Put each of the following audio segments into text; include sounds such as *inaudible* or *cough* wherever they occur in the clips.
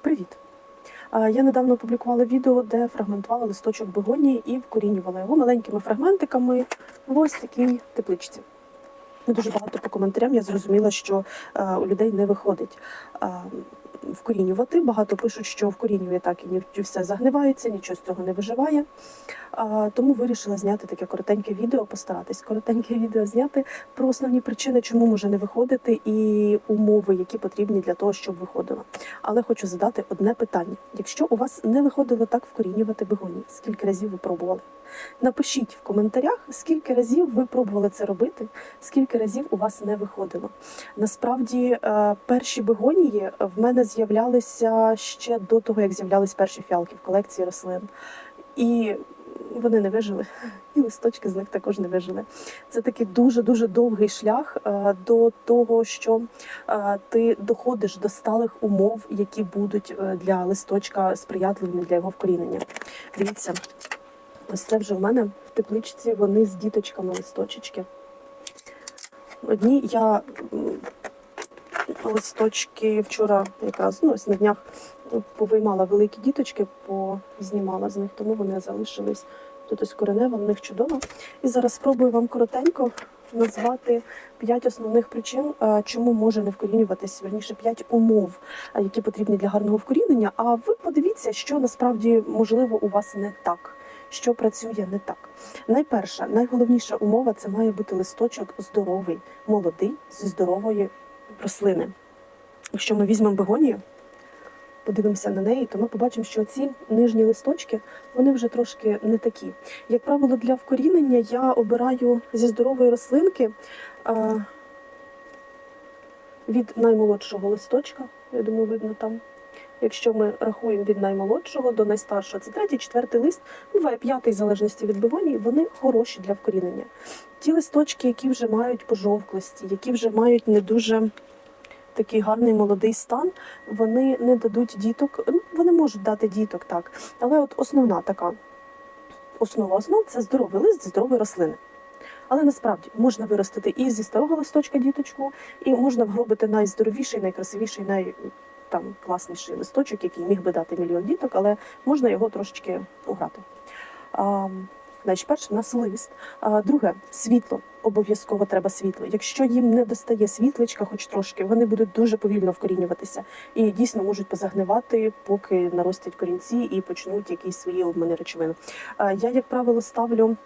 Привіт! Я недавно опублікувала відео, де фрагментувала листочок бегонії і вкорінювала його маленькими фрагментиками в ось такій тепличці. Дуже багато по коментарям я зрозуміла, що е, у людей не виходить вкорінювати. Багато пишуть, що вкорінює так і все загнивається, нічого з цього не виживає. Тому вирішила зняти таке коротеньке відео, постаратись коротеньке відео зняти про основні причини, чому може не виходити, і умови, які потрібні для того, щоб виходило. Але хочу задати одне питання: якщо у вас не виходило так вкорінювати бегонії, скільки разів ви пробували? Напишіть в коментарях, скільки разів ви пробували це робити, скільки разів у вас не виходило. Насправді, е, перші бегонії в мене з'являлися ще до того, як з'являлись перші фіалки в колекції рослин. І вони не вижили, *laughs* і листочки з них також не вижили. Це такий дуже дуже довгий шлях е, до того, що е, ти доходиш до сталих умов, які будуть е, для листочка сприятливими для його вкорінення. Дивіться, ось це вже в мене в тепличці. Вони з діточками листочечки. Одні я листочки вчора якраз ну, ось на днях повиймала великі діточки, познімала з них, тому вони залишились. Тут ось коренева, в них чудово. І зараз спробую вам коротенько назвати п'ять основних причин, е, чому може не вкорінюватись, верніше п'ять умов, е, які потрібні для гарного вкорінення. А ви подивіться, що насправді можливо у вас не так. Що працює не так. Найперша, найголовніша умова це має бути листочок здоровий, молодий, зі здорової рослини. Якщо ми візьмемо бегонію, подивимося на неї, то ми побачимо, що ці нижні листочки вони вже трошки не такі. Як правило, для вкорінення я обираю зі здорової рослинки від наймолодшого листочка. Я думаю, видно там. Якщо ми рахуємо від наймолодшого до найстаршого, це третій, четвертий лист, буває п'ятий, в залежності від бегонії, вони хороші для вкорінення. Ті листочки, які вже мають пожовклості, які вже мають не дуже такий гарний молодий стан, вони не дадуть діток. Ну, Вони можуть дати діток, так. Але от основна така основа основ це здоровий лист зі здорової рослини. Але насправді можна виростити і зі старого листочка діточку, і можна вгробити найздоровіший, найкрасивіший, най там класніший листочок, який міг би дати мільйон діток, але можна його трошечки уграти. А, Значить, перше, у нас лист. А, друге, світло. Обов'язково треба світло. Якщо їм не достає світличка, хоч трошки, вони будуть дуже повільно вкорінюватися і дійсно можуть позагнивати, поки наростять корінці і почнуть якісь свої обмини речовин. А, я, як правило, ставлю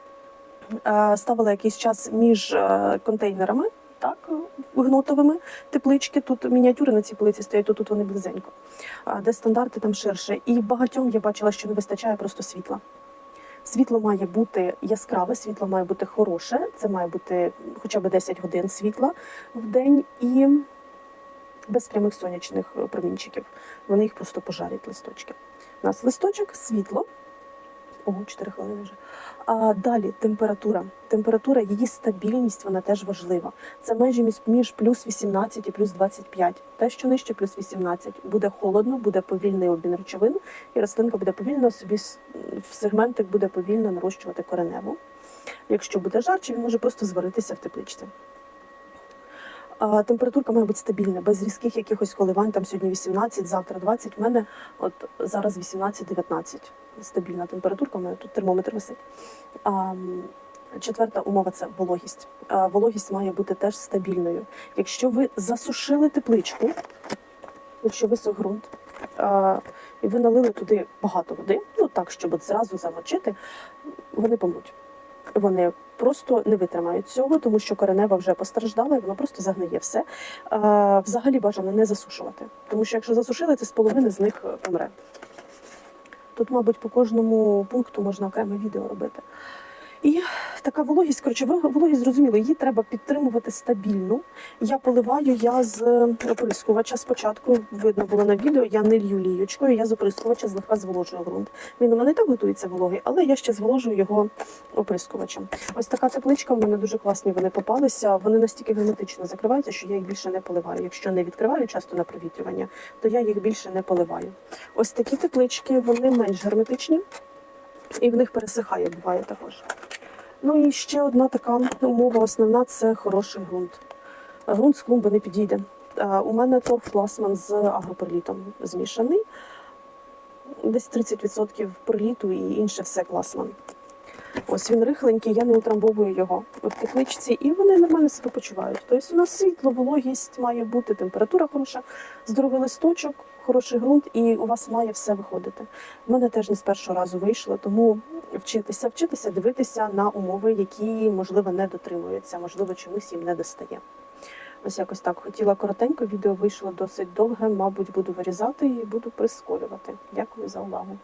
ставила якийсь час між контейнерами. Так, гнотовими теплички. Тут мініатюри на цій полиці стоять, то тут вони близенько. Де стандарти там ширше. І багатьом я бачила, що не вистачає просто світла. Світло має бути яскраве, світло має бути хороше. Це має бути хоча б 10 годин світла в день і без прямих сонячних промінчиків. Вони їх просто пожарять листочки. У нас листочок, світло. Ого, 4 хвилини вже. А далі температура. Температура, її стабільність, вона теж важлива. Це межі між- плюс 18 і плюс 25. Те, що нижче плюс 18. Буде холодно, буде повільний обмін речовин, і рослинка буде повільно собі в сегментик буде повільно нарощувати кореневу. Якщо буде жарче, він може просто зваритися в тепличці. Температурка має бути стабільна, без різких якихось коливань. Там сьогодні 18, завтра 20. У мене от зараз 18-19. Стабільна температурка, у мене тут термометр висить. Четверта умова це вологість. Вологість має бути теж стабільною. Якщо ви засушили тепличку, якщо висох ґрунт, і ви налили туди багато води, ну так, щоб от зразу замочити, вони помруть. Вони просто не витримають цього, тому що коренева вже постраждала і воно просто загниє все. А, взагалі бажано не засушувати, тому що якщо засушили, це з половини з них е, помре. Тут, мабуть, по кожному пункту можна окреме відео робити. І така вологість, коротше, вол- вологість зрозуміло, її треба підтримувати стабільно. Я поливаю я з е, оприскувача спочатку. Видно було на відео, я не лью ліючкою, я з оприскувача злегка зволожую ґрунт. Він у мене і так готується вологий, але я ще зволожую його оприскувачем. Ось така тепличка в мене дуже класні. Вони попалися. Вони настільки герметично закриваються, що я їх більше не поливаю. Якщо не відкриваю часто на провітрювання, то я їх більше не поливаю. Ось такі теплички, вони менш герметичні, і в них пересихає, буває також. Ну і ще одна така умова основна це хороший ґрунт. Ґрунт з клумби не підійде. У мене торф пластман з агроперлітом змішаний. Десь 30% приліту і інше все класман. Ось він рихленький, я не утрамбовую його в тепличці, і вони нормально себе почувають. Тобто у нас світло, вологість має бути, температура хороша, здоровий листочок, хороший ґрунт, і у вас має все виходити. У мене теж не з першого разу вийшло, тому вчитися, вчитися, дивитися на умови, які можливо не дотримуються, можливо, чомусь їм не достає. Ось якось так. Хотіла коротенько, відео вийшло досить довге. Мабуть, буду вирізати і буду прискорювати. Дякую за увагу.